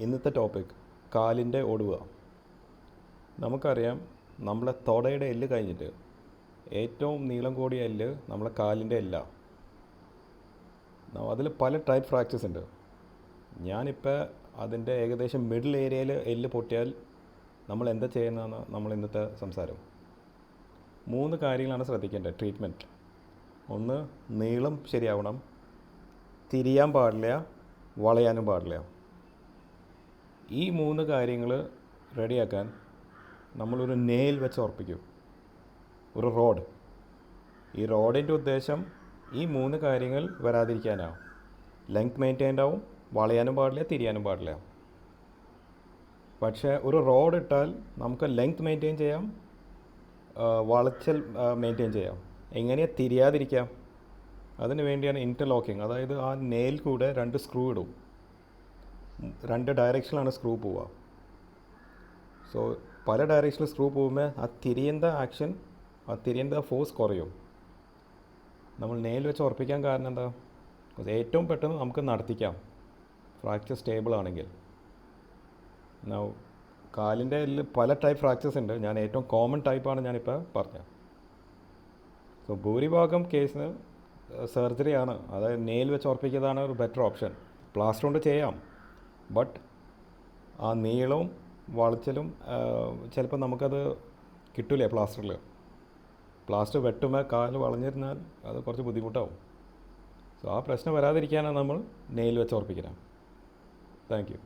ഇന്നത്തെ ടോപ്പിക് കാലിന്റെ ഒടുവ നമുക്കറിയാം നമ്മളെ തൊടയുടെ എല്ല് കഴിഞ്ഞിട്ട് ഏറ്റവും നീളം കൂടിയ എല്ല് നമ്മളെ കാലിന്റെ എല്ല. അതിൽ പല ടൈപ്പ് ഫ്രാക്ചേഴ്സ് ഉണ്ട്. ഞാനിപ്പോൾ അതിന്റെ ഏകദേശം മിഡിൽ ഏരിയയിൽ എല്ല് പൊട്ടിയാൽ നമ്മൾ എന്താ ചെയ്യുന്നതെന്ന് നമ്മൾ ഇന്നത്തെ സംസാരം. മൂന്ന് കാര്യങ്ങളാണ് ശ്രദ്ധിക്കേണ്ടത് ട്രീറ്റ്മെന്റ് ഒന്ന് നീളം ശരിയാവണം. തിരിയാൻ പാടില്ല വളയാനും പാടില്ല. ഈ മൂന്ന് കാര്യങ്ങൾ റെഡിയാക്കാൻ നമ്മളൊരു നെയിൽ വെച്ച് ഉറപ്പിക്കും. ഒരു റോഡ് ഈ റോഡിന്റെ ഉദ്ദേശം ഈ മൂന്ന് കാര്യങ്ങൾ വരാതിരിക്കാനാവും. ലെങ്ത് മെയിന്റൈൻഡ് ആവും വളയാനും പാടില്ല തിരിയാനും പാടില്ല. പക്ഷേ ഒരു റോഡ് ഇട്ടാൽ നമുക്ക് ലെങ്ത് മെയിന്റെയിൻ ചെയ്യാം വളച്ചൽ മെയിന്റെയിൻ ചെയ്യാം. എങ്ങനെയാണ് തിരിയാതിരിക്കാം? അതിന് വേണ്ടിയാണ് ഇന്റർലോക്കിംഗ് അതായത് ആ നെയിൽ കൂടെ രണ്ട് സ്ക്രൂ ഇടും. രണ്ട് ഡയറക്ഷനിലാണ് സ്ക്രൂ പോവുക. സോ പല ഡയറക്ഷനിൽ സ്ക്രൂ പോകുമ്പോൾ ആ തിരിയുന്ന ആക്ഷൻ ആ തിരിയുന്ന ഫോഴ്സ് കുറയും. നമ്മൾ നെയിൽ വെച്ച് ഉറപ്പിക്കാൻ കാരണം എന്താ? ഏറ്റവും പെട്ടെന്ന് നമുക്ക് നടത്തിക്കാം. ഫ്രാക്ചർ സ്റ്റേബിൾ ആണെങ്കിൽ. കാലിന്റെ പല ടൈപ്പ് ഫ്രാക്ചേഴ്സ് ഉണ്ട്. ഞാൻ ഏറ്റവും കോമൺ ടൈപ്പാണ് ഞാനിപ്പോൾ പറഞ്ഞത്. സോ ഭൂരിഭാഗം കേസിന് സർജറിയാണ് അതായത് നെയിൽ വെച്ച് ഉറപ്പിക്കുന്നതാണ് ഒരു ബെറ്റർ ഓപ്ഷൻ പ്ലാസ്റ്റർ കൊണ്ട് ചെയ്യാം. ബട്ട് ആ നീളവും വളച്ചലും ചിലപ്പോൾ നമുക്കത് കിട്ടില്ല പ്ലാസ്റ്ററിൽ പ്ലാസ്റ്റർ വെട്ടുമ്പോൾ കാൽ വളഞ്ഞിരുന്നാൽ അത് കുറച്ച് ബുദ്ധിമുട്ടാവും. സോ ആ പ്രശ്നം വരാതിരിക്കാനാണ് നമ്മൾ നെയിൽ വെച്ച് ഉറപ്പിക്കുന്നത് താങ്ക് യു